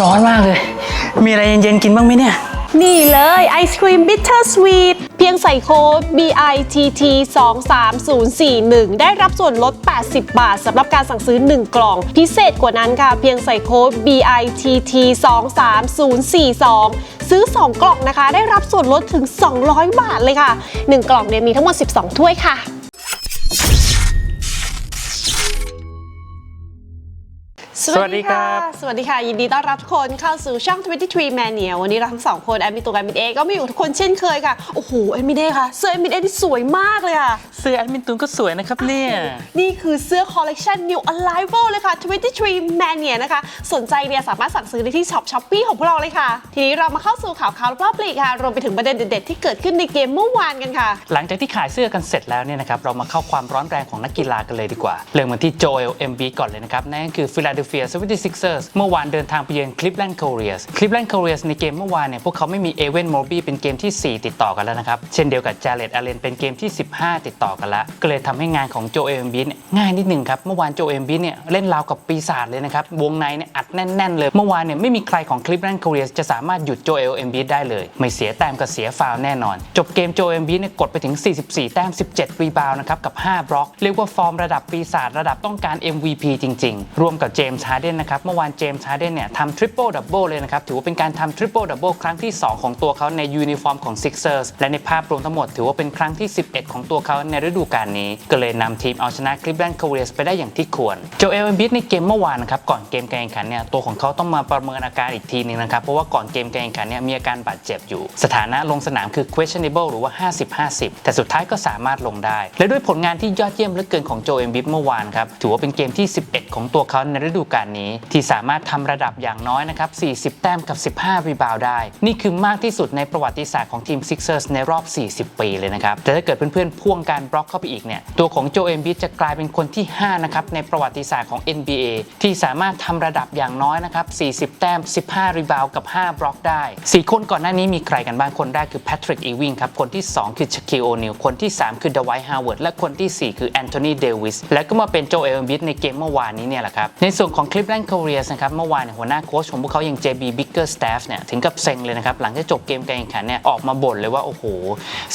ร้อนมากเลย มีอะไรเย็นๆกินบ้างไหมเนี่ย นี่เลยไอศครีมบิทเทอร์สวีทเพียงใส่โค้ด BITT 23041ได้รับส่วนลด 80 บาทสำหรับการสั่งซื้อ 1 กล่อง พิเศษกว่านั้นค่ะ เพียงใส่โค้ด BITT 23042ซื้อ 2 กล่องนะคะ ได้รับส่วนลดถึง 200 บาทเลยค่ะ 1 กล่องเนี่ยมีทั้งหมด 12 ถ้วยค่ะ สวัสดีครับ สวัสดีค่ะ ยินดีต้อนรับทุกคนเข้าสู่ช่อง 23 Mania วันนี้เราทั้งสองคนแอมมีตัวแอมมิเอก็มาอยู่กับทุกคนเช่นเคยค่ะ โอ้โหแอมมิเด้ค่ะ เสื้อแอมมิเด้ที่สวยมากเลยค่ะ เสื้อแอดมินตูนก็สวยนะครับเนี่ย นี่คือเสื้อคอลเลกชัน New Arrival เลยค่ะ 23 Mania นะคะ สนใจเนี่ยสามารถสั่งซื้อได้ที่ช็อปช้อปปี้ของพวกเราเลยค่ะ ทีนี้เรามาเข้าสู่ข่าวข่าวรอบปลีกค่ะ รวมไปถึงประเด็นเด็ดๆที่เกิดขึ้นในเกมเมื่อวานกันค่ะ หลังจากที่ขายเสื้อกันเสร็จแล้วเนี่ยนะครับเรามาเข้าความร้อนแรงของนักกีฬากันเลยดีกว่า เริ่มกันที่โจเอลเอ็มบีก่อนเลยนะครับนั่นก็คือ Philadelphia 76ers เมื่อวานเดินทางไปเยือน Cleveland Cavaliers Cleveland Cavaliers ในเกมเมื่อวานเนี่ยพวกเขาไม่มีเอเวนโมบี้เป็นเกมที่ 4 ติดต่อกันแล้วนะครับ เช่นเดียวกับ Jared Allen เป็นเกมที่ 15 ติดต่อกันแล้ว ก็เลยทำให้งานของโจเอลเอ็มบีเนี่ยง่ายนิดหนึ่งครับ เมื่อวานโจเอลเอ็มบีเนี่ยเล่นราวกับปีศาจเลยนะครับ วงในเนี่ยอัดแน่น ๆ เลย เมื่อวานเนี่ยไม่มีใครของ Cleveland Cavaliers จะสามารถหยุดโจเอลเอ็มบีได้เลย ไม่เสียแต้มก็เสียฟาวแน่นอน จบเกมโจเอลเอ็มบีเนี่ยกดไปถึง 44 แต้ม 17 รีบาวนะครับกับ 5 บล็อก เรียกว่าฟอร์มระดับปีศาจระดับต้องการ MVP จริง ๆรวมกับเจมส์ฮาร์เดนนะครับเมื่อวานเจมส์ฮาร์เดนเนี่ยทำทริปเปิลดับเบิลเลยนะครับถือว่าเป็นการทำทริปเปิลดับเบิลครั้งที่ 2 ของตัวเขาในยูนิฟอร์มของ Sixers และในภาพรวมทั้งหมดถือว่าเป็นครั้งที่ 11 ของตัวเขาในฤดูกาลนี้ ก็เลยนำทีมเอาชนะ Cleveland Cavaliers ไปได้อย่างที่ควรโจเอลเอมบิดในเกมเมื่อวานนะครับก่อนเกมการแข่งขันเนี่ยตัวของเขาต้องมาประเมินอาการอีกทีหนึงนะครับเพราะว่าก่อนเกมการแข่งขันเนี่ยมีอาการบาดเจ็บอยู่ สถานะลงสนามคือ questionable หรือว่า 50-50 แต่สุดท้ายก็สามารถลงได้ และด้วยผลงานที่ยอดเยี่ยมเหลือเกินของโจเอมบิดเมื่อวานครับถือว่าเป็นเกมที่ 11 ของตัวเขาในฤดูกาลนี้ ที่สามารถทำระดับอย่างน้อยนะครับ 40 แต้มกับ 15 รีบาวได้ นี่คือมากที่สุดในประวัติศาสตร์ของทีม Sixers ในรอบ 40 ปีเลยนะครับ แต่ถ้าเกิดเพื่อนๆพ่วงการบล็อกเข้าไปอีกเนี่ย ตัวของโจเอมบิดจะกลายเป็นคนที่ 5 นะครับ ในประวัติศาสตร์ของ NBA ที่สามารถทำระดับอย่างน้อยนะครับ 40 แต้ม 15 รีบาวกับ 5 บล็อกได้ 4 คนก่อนหน้านี้มีใครกันบ้าง คนแรกคือแพทริกอีวิงครับ คนที่ 2 คือชคิโอนิลคนที่ 3 คือเดว i ฮาวเวิร์ดและคนทีสี่ 4 คือแอนโทนีเดวิสและก็มาเป็นโจเอลบิดในเกมเมื่อวานนี้เนี่ยแหละครับในส่วนของคลิปแลนด์ a r i e r s นะครับเมื่อวานหัวหน้าโค้ชของพวกเขาอย่าง JB Bickerstaff เนี่ยถึงกับเซ็งเลยนะครับ หลังจากจบเกมการแข่งขันเนี่ยออกมาบ่นเลยว่า โอ้โห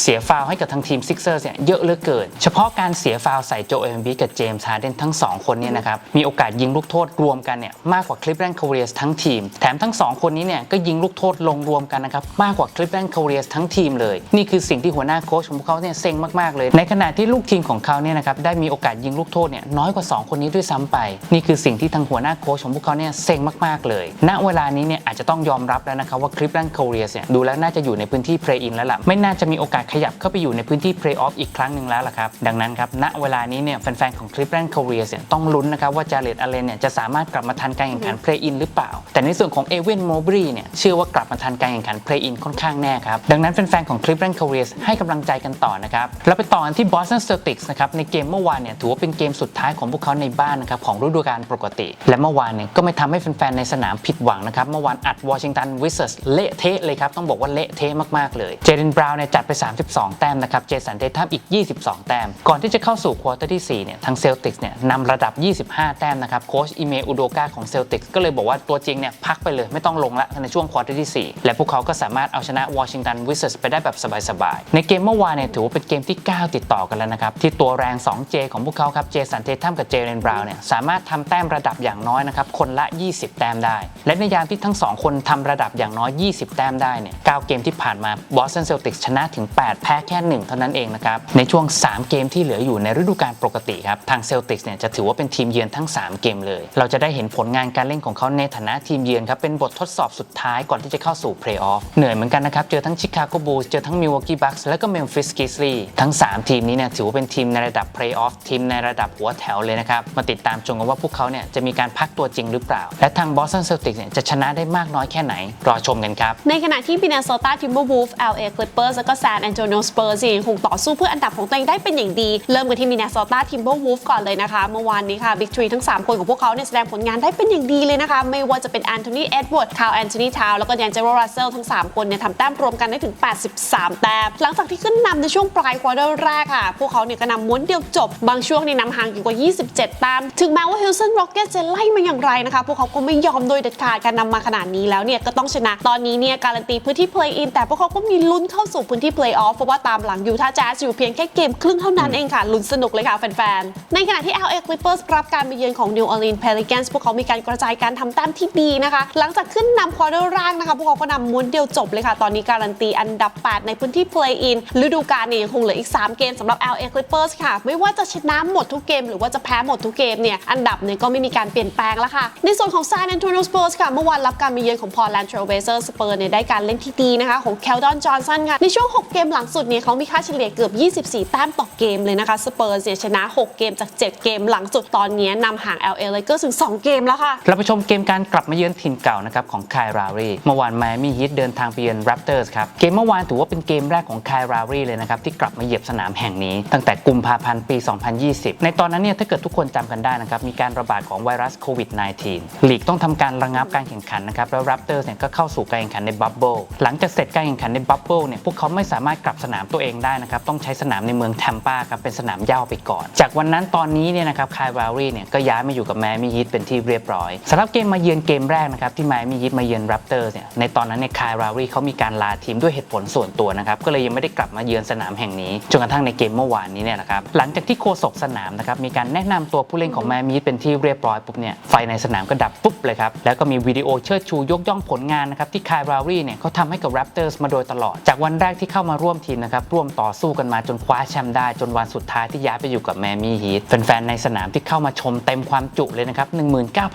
เสียฟาวให้กับทางทีม Sixers เนี่ยเยอะเหลือเกิน เฉพาะการเสียฟาวใส่โจเอลบิดกับเจมส์ฮาร์เดนทั้งสองคนเนี่ยนะครับ มีโอกาสยิงลูกโทษรวมกันเนี่ยมากกว่าคลิปแลนด์ a r i e r s ทั้งทีม แถมทั้งสองคนนี้เนี่ยก็ยิงลูกโทษลงรวมกันนะครับมากกว่าคลิปแลนด์ a r i e r s ทั้งทีมเลย นี่คือสิ่งที่หัวหน้าโค้ชของพวกเขาเนี่ยเซ็งมากๆเลย ในขณะที่ลูกทีมของเขาเนี่ยนะครับได้มีโอกาสยิงลูกโทษเนี่ยน้อยกว่า 2 คนนี้ด้วยซ้ำไปนี่คือสิ่งที่ทางหัวหน้าโค้ชของพวกเขาเนี่ยเซ็งมากๆเลย ณเวลานี้เนี่ยอาจจะต้องยอมรับแล้วนะครับว่าคลิปแลนด์ a r i e r s เนี่ยดูแล้วน่าจะอยู่ในพื้นที่ play in แล้วล่ะไม่น่าจะมีโอกาสขยับเข้าไปอยู่ในพื้นที่ play off อีกครั้งหนึ่งแล้วล่ะครับดังนั้นครับณเวลานี้เนี่ยแฟนๆของคลิปแลนด์ a r i e r s เนี่ยต้องลุ้นนะครับว่าจาเลตอเลนเนี่ยจะสามารถกลับมาทันการแข่งขัน play in หรือเปล่า แต่ในส่วนของเอเวนโมบรีเนี่ยเชื่อว่ากลับมาทันการแข่งขัน play in ค่อนข้างแน่ครับดังนั้นแฟนๆของคลิปแลนด์ a r i e r s ให้กำลังใจกันต่อนะครับแล้วไปต่อกันที่ Boston Celtics นะครับในเกมเมื่อวานเนี่ยถือว่าเป็นเกมสุดท้ายของพวกเขาในบ้านนะครับของฤดูกาลปกติและเมื่อวานเนี่ยก็ไม่ทำให้แฟนๆ ในสนามผิดหวังนะครับ เมื่อวานอัดวอชิงตันวิสเซอร์สเละเทะเลยครับ ต้องบอกว่าเละเทะมากๆ เลย เจเดนบราวน์เนี่ยจัดไป 32 แต้มนะครับ เจสันเททัมอีก 22 แต้ม ก่อนที่จะเข้าสู่ควอเตอร์ที่ 4 เนี่ยทางเซลติกส์เนี่ยนำระดับ 25 แต้มนะครับ โค้ชอิเมอุโดกาของเซลติกส์ก็เลยบอกว่าตัวจริงเนี่ยพักไปเลยไม่ต้องลงละในช่วงควอเตอร์ที่ 4 และพวกเขาก็สามารถเอาชนะวอชิงตันวิสเซอร์สไปได้แบบสบายๆ ในเกมเมื่อวานเนี่ยถือว่าเป็นเกมที่ 9 ติดต่อกันแล้วนะครับที่ตัวแรง 2J ของพวกเขาครับเจสันเททัมกับเจเรนบราวน์เนี่ยสามารถทำแต้มระดับอย่างน้อยนะครับคนละ 20 แต้มได้ และในยามที่ทั้ง 2 คนทำระดับอย่างน้อย 20 แต้มได้เนี่ย9เกมที่ผ่านมาบอสตันเซลติกชนะถึง 8 แพ้แค่ 1 เท่านั้นเองนะครับในช่วง 3 เกมที่เหลืออยู่ในฤดูกาลปกติครับทางเซลติกเนี่ยจะถือว่าเป็นทีมเยือนทั้ง 3 เกมเลย เราจะได้เห็นผลงานการเล่นของเขาในฐานะทีมเยือนครับเป็นบททดสอบสุดท้ายก่อนที่จะเข้าสู่เพลย์ออฟเหนื่อยเหมือนกันนะครับเจอทั้งชิคาโกบูลส์เจอทั้งมิลวอกกี้บัคส์แล้วก็เมมฟิสกิสลีทั้ง 3 ทีมนี้เนี่ยถือว่าเป็นทีมในระดับเพลย์ออฟทีมในระดับหัวแถวเลยนะครับมาติดตามชมกันว่าพวกเขาเนี่ยจะมีการพักตัวจริงหรือเปล่า และทางบอสตันเซลติกเนี่ยจะชนะได้มากน้อยแค่ไหน รอชมกันครับ ในขณะที่ Minnesota Timberwolves LA Clippers แล้วก็ San Antonio Spurs ยังคงต่อสู้เพื่ออันดับของตัวเองได้เป็นอย่างดี เริ่มกันที่ Minnesota Timberwolves ก่อนเลยนะคะ เมื่อวานนี้ค่ะ Big Three ทั้ง 3 คนของพวกเขาเนี่ยแสดงผลงานได้เป็นอย่างดีเลยนะคะ ไม่ว่าจะเป็น Anthony Edwards Carl Anthony Towns แล้วก็ D'Angelo Russell ทั้ง 3 คนเนี่ยทำแต้มรวมกันได้ถึง 83 แต้ม หลังจากที่ขึ้นนำในช่วงปลายควอเตอร์แรกค่ะ พวกเขาเนี่ยก็นำม้วนเดียวจบ บางช่วงในนำห่างอยู่กว่า 27 แต้ม ถึงแม้ว่า Houston Rockets จะไล่มาอย่างไรนะคะ พวกเขาก็ไม่ยอมโดยเด็ดขาดการนำมาขนาดนี้แล้วเนี่ยก็ต้องชนะตอนนี้เนี่ยการันตีพื้นที่ play in แต่พวกเขาก็มีลุ้นเข้าสู่พื้นที่ play off เพราะว่าตามหลังยูทาแจ๊สอยู่เพียงแค่เกมครึ่งเท่านั้นเองค่ะลุ้นสนุกเลยค่ะแฟนๆ ในขณะที่ LA Clippers รับการมาเยือนของ New Orleans Pelicans พวกเขามีการกระจายการทำแต้มที่ดีนะคะ หลังจากขึ้นนำควอเตอร์แรกนะคะ พวกเขาก็นำม้วนเดียวจบเลยค่ะ ตอนนี้การันตีอันดับ 8 ในพื้นที่ play in ฤดูกาลนี้ยังคงเหลืออีก 3 เกมสำหรับ LA Clippers ค่ะ ไม่ว่าจะชนะหมดทุกเกม หรือว่าจะแพ้หมดทุกเกมเนี่ยอันดับเนี่ยก็ไม่มีการเปลี่ยนแปลงแล้วค่ะ ในส่วนของ San Antonio Spurs ค่ะ เมื่อวานรับการมาเยือนของ Portland Trail Blazers Spurs เนี่ยได้การเล่นที่ดีนะคะ ของ Keldon Johnson ค่ะ ในช่วง 6 เกมหลังสุดเนี่ยเขามีค่าเฉลี่ยเกือบ 24 แต้มต่อเกมเลยนะคะ Spurs เนี่ยชนะ 6 เกมจาก 7 เกมหลังสุดตอนนี้นำห่าง LA Lakers ถึง 2 เกมแล้วค่ะเราไปชมเกมการกลับมาเยือนถิ่นเก่านะครับของไคายรารีเมื่อวานไมอามี่ฮีทเดินทางไปเยือนแรปเตอร์สครับเกมเมื่อวานถือว่าเป็นเกมแรกของไคายรารีเลยนะครับที่กลับมาเหยียบสนามแห่งนี้ ตั้งแต่กุมภาพันธ์ปี 2020 ในตอนนั้นเนี่ยถ้าเกิดทุกคนจำกันได้นะครับมีการระบาดของไวรัสโควิด -19 ลีกต้องทำการระงับการแข่งขันนะครับ แล้วแรปเตอร์เนี่ยก็เข้าสู่การแข่งขันในบับเบิลหลังจากเสร็จการแข่งขันในบับเบิลเนี่ยพวกเขาไม่สามารถกลับสนามตัวเองได้นะครับ ต้องใช้สนามในเมืองแทมปาครับเป็นสนามย้าไปก่อน จากวันนั้นตอนนี้เนี่ยนะครับคายรารีเนี่ยก็ย้ายมาอยู่กับแมมี่ฮีทเป็นที่เรียบร้อยสำหรับเกมมาเยือนเกมแรกนะครับที่ไมมี่ฮีทมาเยือนแรปเตอร์เนี่ยในตอนนั้นเนี่ยคายรารีเขามีการลาทีมด้วยเหตุผลส่วนตัวนะครับก็เลยยังไม่ได้กลับมาเยือนสนามแห่งนี้จนกระทั่งในเกมเมื่อวานนี้เนี่ยนะครับหลังจากที่โฆษกสนามนะครับมีการแนะนำตัวผู้เล่นของแมมี่ฮีทเป็นที่เรียบร้อยปุ๊บเนี่ยไฟในสนามก็ดับปุ๊บเลยครับ แล้วก็มีวิดีโอเชิดชูยกย่องผลงานนะครับที่คายรารี่เนี่ยเขาทำให้กับแรปเตอร์สมาโดยตลอด จากวันแรกที่เข้ามาร่วมทีมนะครับร่วมต่อสู้กันมาจนคว้าแชมป์ได้จนวันสุดท้ายที่ย้ายไปอยู่กับแมมี่ฮีทแฟนๆในสนามที่เข้ามาชมเต็มความจุเลยนะครับ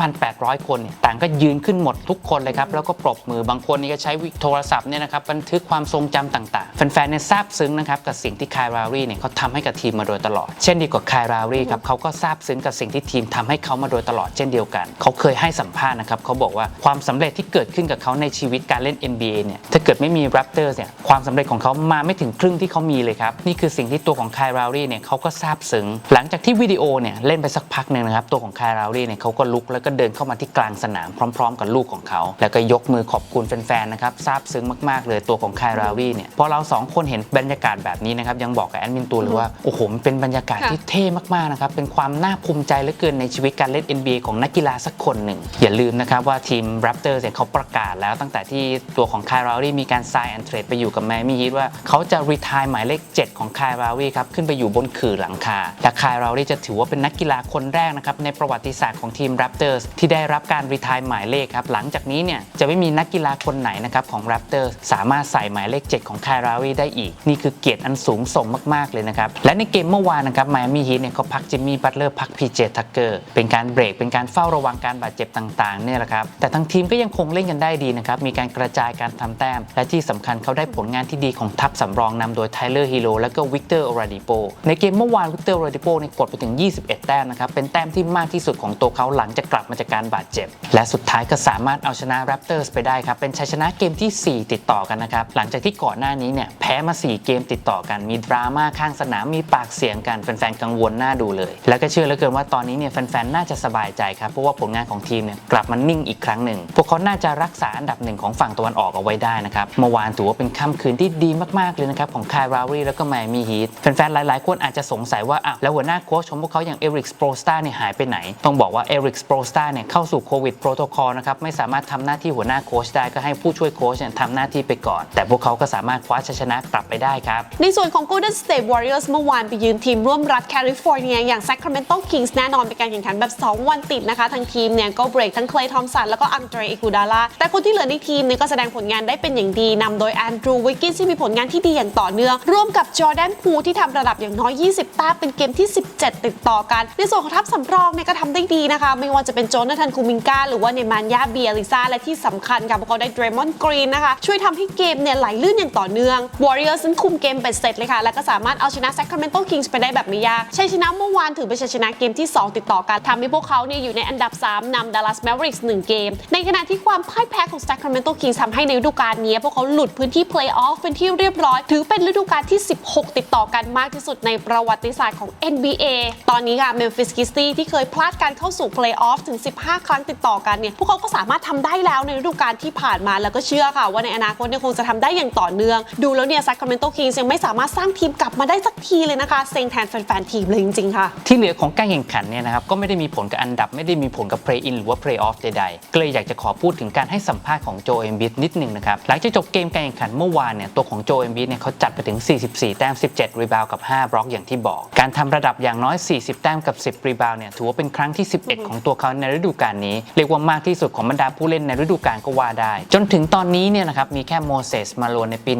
19,800 คนเนี่ยต่างก็ยืนขึ้นหมดทุกคนเลยครับแล้วก็ปรบมือบางคนนี่ก็ใช้วิโทรศัพท์เนี่ยนะครับบันทึกความทรงจำต่างๆแฟนๆเนี่ยซาบซึ้งนะครับกับสิ่งที่คายรารี่เนี่ยเขาทำให้กับทีมมาโดยตลอด เช่นเดียวกับคายรารีครับเขาก็ซาบซึ้งกับสิ่งที่ทีมทำให้เขามาโดยตลอดเช่นเดียวกัน เขาเคยให้สัมภาษณ์นะครับเขาบอกว่าความสำเร็จที่เกิดขึ้นกับเขาในชีวิตการเล่น NBA เนี่ยถ้าเกิดไม่มี Raptors เนี่ยความสำเร็จของเขามาไม่ถึงครึ่งที่เขามีเลยครับ นี่คือสิ่งที่ตัวของคายรารีเนี่ยเขาก็ซาบซึ้งหลังจากที่วิดีโอเนี่ยเล่นไปสักพักหนึ่งนะครับตัวของคายรารีเนี่ยเขาก็ลุกแล้วก็เดินเข้ามาที่กลางสนามพร้อม ๆ กับลูกของเขา แล้วก็ยกมือขอบคุณแฟนๆนะครับซาบซึ้งมากๆเลยตัวของคายรารีเนี่ยพอเราสองคนเห็นบรรยากาศแบบนี้นะครับยังบอกกับแอดมินตูนเลยว่าโอ้โหเป็นบรรยากาศที่เท่มากๆนะครับเป็นความน่าภูมิใจเหลือเกินในชีวิตการเล่น NBA ของนักกีฬาสักคนหนึ่ง อย่าลืมนะครับว่าทีม Raptors เนี่ยเขาประกาศแล้วตั้งแต่ที่ตัวของคายรารีมีการ sign and trade ไปอยู่กับแมมี่ฮีทว่าเขาจะ retire หมายเลข 7 ของคายรารีครับ ขึ้นไปอยู่บนขื่อหลังคา และคายรารีจะถือว่าเป็นนักกีฬาคนแรกนะครับ ในประวัติศาสตร์ของทีม Raptors ที่ได้รับการ retire หมายเลขครับ หลังจากนี้เนี่ยจะไม่มีนักกีฬาคนไหนนะครับของ Raptors สามารถใส่หมายเลข 7 ของคายรารีได้อีก นี่คือเกียรติอันสูงส่งมากๆเลยนะครับและในเกมเมื่อวานนะครับไมมี่ฮีทเนี่ยเขาพักจิมมี่บัตเลอร์พักพีเจทักเกอร์เป็นการเบรกเป็นการเฝ้าระวังการบาดเจ็บต่างๆเนี่ยแหละครับแต่ทั้งทีมก็ยังคงเล่นกันได้ดีนะครับมีการกระจายการทำแต้ม และที่สำคัญเขาได้ผลงานที่ดีของทัพสำรองนำโดยไทเลอร์ฮีโร่และก็วิกเตอร์โอราดิโปในเกมเมื่อวานวิกเตอร์โอราดิโปเนี่ยกดไปถึง 21 แต้มนะครับเป็นแต้มที่มากที่สุดของตัวเขาหลังจากกลับมาจากการบาดเจ็บ และสุดท้ายก็สามารถเอาชนะ Raptors ไปได้ครับเป็นชัยชนะเกมที่ 4 ติดต่อกันนะครับหลังจากที่ก่อนหน้านี้เนี่ยแพ้มา 4 เกมติดต่อกันมีดราม่าข้างสนามมีปากเสียงกันแฟนๆกังวลหน้าดูเลย แล้วก็เชื่อเหลือเกินว่าตอนนี้เนี่ยแฟนๆน่าจะสบายใจครับเพราะว่าผลงานของทีมเนี่ยกลับมานิ่งอีกครั้งหนึ่ง พวกเขาน่าจะรักษาอันดับหนึ่งของฝั่งตะวันออกเอาไว้ได้นะครับเมื่อวานถือว่าเป็นค่ำคืนที่ดีมากๆเลยนะครับของคายรารีแล้วก็ไมอามี่ฮีทแฟนๆหลายๆคนอาจจะสงสัยว่าอ้าวแล้วหัวหน้าโค้ชของพวกเขาอย่างเอริกสโปรสตาเนี่ยหายไปไหน ต้องบอกว่าเอริกสโปรสตาเนี่ยเข้าสู่โควิดโปรโตคอลนะครับไม่สามารถทำหน้าที่หัวหน้าโค้ชได้ก็ให้ผู้ช่วยโค้ชเนี่ยทำหน้าที่ไปก่อน แต่พวกเขาก็สามารถคว้าชัยชนะกลับไปได้ครับในส่วนของ Golden State Warriors เมื่อวานไปยืนทีมร่วมรัฐแคลิฟอร์เนียอย่าง Sacramento Kings แน่นอนเป็นการแข่งขันแบบ 2 วันติดนะคะทั้งทีมเนี่ยก็เบรกทั้ง Clay Thompson แล้วก็อังเดรอิกูดาลาแต่คนที่เหลือในทีมเนี่ยก็แสดงผลงานได้เป็นอย่างดีนำโดยแอนดรูวิกกินที่มีผลงานที่ดีอย่างต่อเนื่องร่วมกับจอร์แดนพูที่ทำระดับอย่างน้อย 20แต้มเป็นเกมที่ 17 ติดต่อกัน ในส่วนของทัพสำรองเนี่ยก็ทำได้ดีนะคะ ไม่ว่าจะเป็นโจนาธานคูมิงกาหรือว่าเนมานยาเบียริซาและที่สำคัญค่ะพวกเขาได้เดรมอนกรีนนะคะช่วยทำให้เกมเนี่ยไหลลื่นอย่างต่อเนื่อง Warriors นั้นคุมเกมเป็นเสร็จเลยค่ะและก็สามารถเอาชนะ Sacramento Kings ไปได้แบบไม่ยากชัยชนะเมื่อวานถือเป็นชัยชนะเกมที่ 2 ติดต่อกันทำให้พวกเขาเนี่ยอยู่ในอันดับ 3นำ Dallas Mavericks 1 เกม ในขณะที่ความพ่ายแพ้ของ Sacramento Kings ทำให้ในฤดูกาลนี้ พวกเขาหลุดพื้นที่ Playoff เป็นที่เรียบร้อย ถือเป็นฤดูกาลที่ 16 ติดต่อกันมากที่สุดในประวัติศาสตร์ของ NBA ตอนนี้ค่ะ Memphis Grizzlies ที่เคยพลาดการเข้าสู่ Playoff ถึง 15 ครั้งติดต่อกันเนี่ยพวกเขาก็สามารถทำได้แล้วในฤดูกาลที่ผ่านมาแล้วก็เชื่อค่ะ ว่าในอนาคตเนี่ยคงจะทำได้อย่างต่อเนื่อง ดูแล้วเนี่ย Sacramento Kings ยังไม่สามารถสร้างทีมกลับมาได้สักทีเลยนะคะเซ็งแทนแฟนๆทีมเลยจริงๆค่ะ ที่เหลือของการแข่งขันเนี่ยนะครับก็ไม่ได้มีผลกับอันดับดับไม่ได้มีผลกับ Play In หรือว่า Play Off ใดๆก็เลยอยากจะขอพูดถึงการให้สัมภาษณ์ของโจเอมบินิดนึงนะครับ หลังจากจบเกมการแข่งขันเมื่อวานเนี่ยตัวของโจเอมบิเนี่ยเขาจัดไปถึง 44 แต้ม 17 รีบาวกับ 5 บล็อกอย่างที่บอก การทำระดับอย่างน้อย 40 แต้มกับ 10 รีบาวเนี่ยถือว่าเป็นครั้งที่ 11 ของตัวเขาในฤดูกาลนี้ เรียกว่ามากที่สุดของบรรดาผู้เล่นในฤดูกาลก็ว่าได้ จนถึงตอนนี้เนี่ยนะครับมีแค่โมเสสมาโลนในปี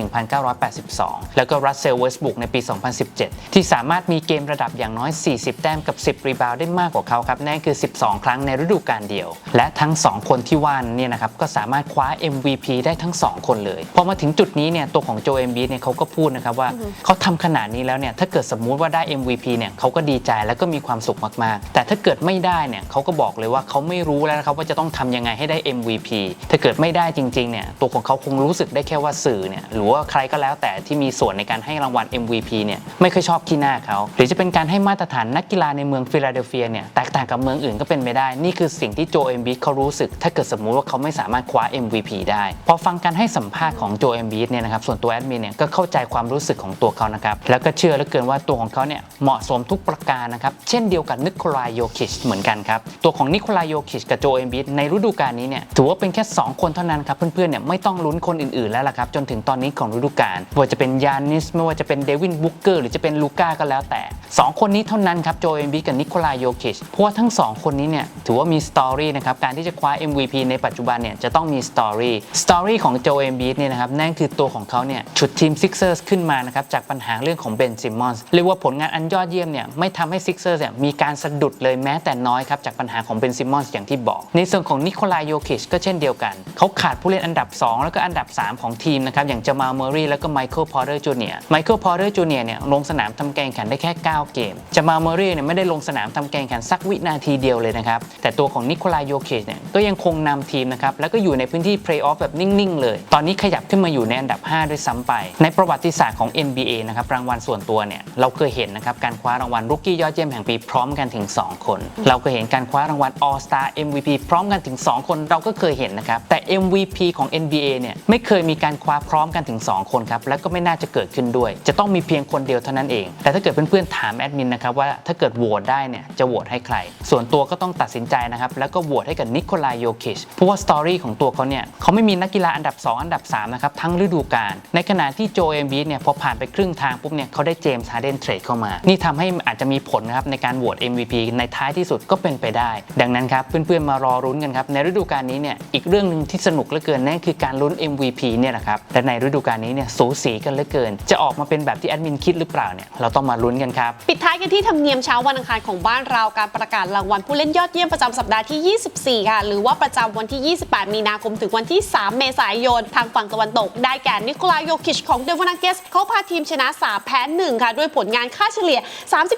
1982 แล้วก็รัสเซลเวสบุกในปี 2017 ที่สามารถมีเกมระดับอย่างน้อย 40 แต้มกับ 10 รีบาวได้มากกว่าเขาครับนั่นคือ12 ครั้งในฤดูกาลเดียว และทั้ง 2 คนที่ว่านั้นเนี่ยนะครับก็สามารถคว้า MVP ได้ทั้ง 2 คนเลยพอมาถึงจุดนี้เนี่ยตัวของโจเอมบีเนี่ยเขาก็พูดนะครับว่าเขาทำขนาดนี้แล้วเนี่ยถ้าเกิดสมมุติว่าได้ MVP เนี่ยเขาก็ดีใจแล้วก็มีความสุขมากๆ แต่ถ้าเกิดไม่ได้เนี่ยเขาก็บอกเลยว่าเขาไม่รู้แล้วนะครับว่าจะต้องทำยังไงให้ได้ MVP ถ้าเกิดไม่ได้จริงๆเนี่ยตัวของเขาคงรู้สึกได้แค่ว่าสื่อเนี่ยหรือว่าใครก็แล้วแต่ที่มีส่วนในการให้รางวัล MVP เนี่ยไม่เคอยชอบขี้หน้าเขาหรือจะเป็นการให้มาตรฐานนักกีฬาในเมืองฟิลาเดลเฟียเนี่ยแตกต่างกับเมืองอื่นก็เป็นไปได้ นี่คือสิ่งที่โจเอมบีเขารู้สึก ถ้าเกิดสมมุติว่าเขาไม่สามารถคว้า MVP ได้ พอฟังการให้สัมภาษณ์ของโจเอมบีเนี่ยนะครับส่วนตัวแอดมินเนี่ยก็เข้าใจความรู้สึกของตัวเขานะครับแล้วก็เชื่อเหลือเกินว่าตัวของเขาเนี่ยเหมาะสมทุกประการนะครับเช่นเดียวกับนิโคลายโยคิชเหมือนกันครับตัวของนิโคลายโยคิชกับโจเอมบีในฤดูกาลนี้เนี่ยถือว่าเป็นแค่ 2 คนเท่านั้นครับเพื่อนๆเนี่ยไม่ต้องลุ้นคนอื่นๆแล้วล่ะครับจนถึงตอนนี้ของฤดูกาลไม่ว่าจะเป็นยานิสไม่ว่าจะเป็นเดวินบุกเกอร์หรือจะเป็นลูก้าก็แล้วแต่ 2 คนนี้เท่านั้นครับโจเอมบีกับนิโคลายโยคิชเพราะว่าทั้ง 2คนนี้เนี่ยถือว่ามีสตอรี่นะครับการที่จะคว้า MVP ในปัจจุบันเนี่ยจะต้องมีสตอรี่สตอรี่ของโจเอมบีเนี่ยนะครับนั่นคือตัวของเขาเนี่ยฉุดทีมซิกเซอร์สขึ้นมานะครับจากปัญหาเรื่องของเบนซิมมอนส์เรียกว่าผลงานอันยอดเยี่ยมเนี่ยไม่ทำให้ซิกเซอร์สเนี่ยมีการสะดุดเลยแม้แต่น้อยครับจากปัญหาของเบนซิมมอนส์อย่างที่บอก ในส่วนของนิโคลายโยคิชก็เช่นเดียวกัน เขาขาดผู้เล่นอันดับ 2 แล้วก็อันดับ 3 ของทีมนะครับอย่างจามาเมอรี่แล้วก็ไมเคิลพอร์เตอร์จูเนียร์ไมเคิลพอร์เตอร์จูเนียร์เนี่ยลงสนามทำการแข่งขันได้แค่ 9 เกมจามาเมอรี่เนี่ยไม่ได้ลงสนามทำการแข่งขันสักวินาทีเดียวเลยนะครับ แต่ตัวของนิโคลายโยคิชเนี่ยก็ยังคงนำทีมนะครับ แล้วก็อยู่ในพื้นที่เพลย์ออฟแบบนิ่ง ๆ เลย ตอนนี้ขยับขึ้นมาอยู่ในอันดับ 5 ด้วยซ้ำไป ในประวัติศาสตร์ของ NBA นะครับรางวัลส่วนตัวเนี่ยเราเคยเห็นนะครับการคว้ารางวัลรุกกี้ยอดเยี่ยมแห่งปีพร้อมกันถึง 2 คน เราเคยเห็นการคว้ารางวัล All Star MVP พร้อมกันถึง 2 คนเราก็เคยเห็นนะครับแต่ MVP ของ NBA เนี่ยไม่เคยมีการคว้าพร้อมกันถึง 2 คนครับและก็ไม่น่าจะเกิดขึ้นด้วย จะต้องมีเพียงคนเดียวเท่านั้นเอง แต่ถ้าเกิดเพื่อนๆถามแอดมินนะครับว่าถ้าเกิดโหวตได้เนี่ยจะโหวตให้ใคร ส่วนตัวก็ต้องตัดสินใจนะครับ แล้วก็โหวตให้กับนิโคลายโยคิชเพราะว่าสตอรี่ของตัวเขาเนี่ยเขาไม่มีนักกีฬาอันดับ 2 อันดับ 3 นะครับ ทั้งฤดูกาลในขณะที่โจเอมบีเนี่ยพอผ่านไปครึ่งทางปุ๊บเนี่ยเขาได้เจมส์ฮาร์เดนเทรดเข้ามา นี่ทำให้อาจจะมีผลนะครับในการโหวต MVP ในท้ายที่สุดก็เป็นไปได้ ดังนั้นครับเพื่อนๆมารอรุ้นกันครับในฤดูกาลนี้เนี่ยอีกเรื่องหนึ่งที่สนุกเหลือเกินนั่นคือการลุ้น MVP เนี่ยแหละครับและในฤดูกาลนี้เนี่ยสูสีกันเหลือเกิน จะออกมาเป็นแบบที่แอดมินคิดหรือเปล่าเนี่ยเราต้องมาลุ้นกันครับปิดท้ายกันที่ธรรมเนียมเช้าวันอังคารของบ้านเราการประกาศรางวัลผู้เล่นยอดเยี่ยมประจำสัปดาห์ที่ 24 ค่ะ หรือว่าประจำวันที่ 28 มีนาคมถึงวันที่ 3 เมษายน ทางฝั่งตะวันตก ได้แก่นิโคลายโยคิชของเดวอนาเกสเขาพาทีมชนะ 3 แพ้ 1 ค่ะ ด้วยผลงานค่าเฉลี่ย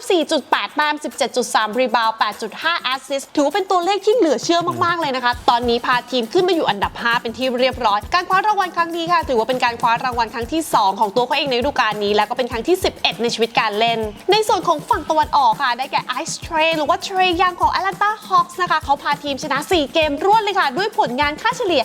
34.8แต้ม17.3 รีบาวด์8.5 แอสซิสถือว่าเป็นตัวเลขที่เหลือเชื่อมากๆเลยนะคะ ตอนนี้พาทีมขึ้นมาอยู่อันดับ 5 เป็นที่เรียบร้อย การคว้ารางวัลครั้งนี้ค่ะ ถือว่าเป็นการคว้ารางวัลครั้งที่ 2 ของตัวเขาเองในฤดูกาลนี้ และก็เป็นครั้งที่ 11 ในชีวิตการเล่น ในส่วนของฝั่งตะวันออกค่ะ ได้แก่ไอซ์เทรหรือว่าเทรยังของ Atlanta Hawks นะคะเขาพาทีมชนะ 4 เกมรวดเลยค่ะ ด้วยผลงานค่าเฉลี่ย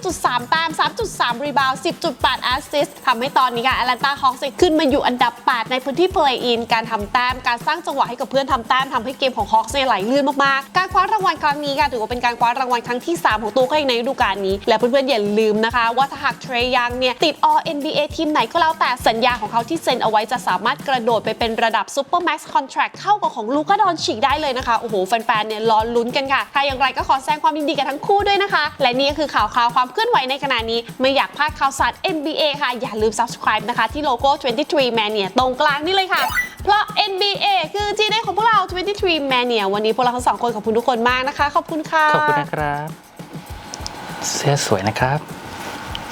30.3 แต้ม 3.3 รีบาวด์10.8 แอสซิสต์ทำให้ตอนนี้ค่ะ Atlanta Hawks ขึ้นมาอยู่อันดับ 8 ในพื้นที่ play-in การทำแต้ม การสร้างจังหวะให้กับเพื่อนทำแต้มทำให้เกมของ Hawks เนี่ยไหลลื่นมากๆ การคว้ารางวัลครั้งนี้ค่ะถือว่าเป็นการคว้ารางวัลครั้งที่ 3 ของตัวเขาเองในฤดูกาลนี้ และเพื่อนๆอย่าลืมนะคะ ว่าถ้าหากเทรยังเนี่ยติด All NBA ทีมไหนก็แล้วแต่สัญญาของเขาที่เซ็นเอาไว้จะสามารถกระโดดไปเป็นระดับ Super Max Contract เข้ากับของลูกาดอนฉีกได้เลยนะคะโอ้โหแฟนๆเนี่ยรอลุ้นกันค่ะถ้าอย่างไรก็ขอแสดงความยินดีกับทั้งคู่ด้วยนะคะ และนี่ก็คือข่าวข่าวความเคลื่อนไหวในขณะนี้ ไม่อยากพลาดข่าวสาร NBA ค่ะ อย่าลืม subscribe นะคะ ที่โลโก้ 23 Mania ตรงกลางนี่เลยค่ะ เพราะ NBA คือจีเนของพวกเรา 23 Mania วันนี้พวกเราทั้งสองคนขอบคุณทุกคนมากนะคะ ขอบคุณค่ะ ขอบคุณนะครับ เสื้อสวยนะครับ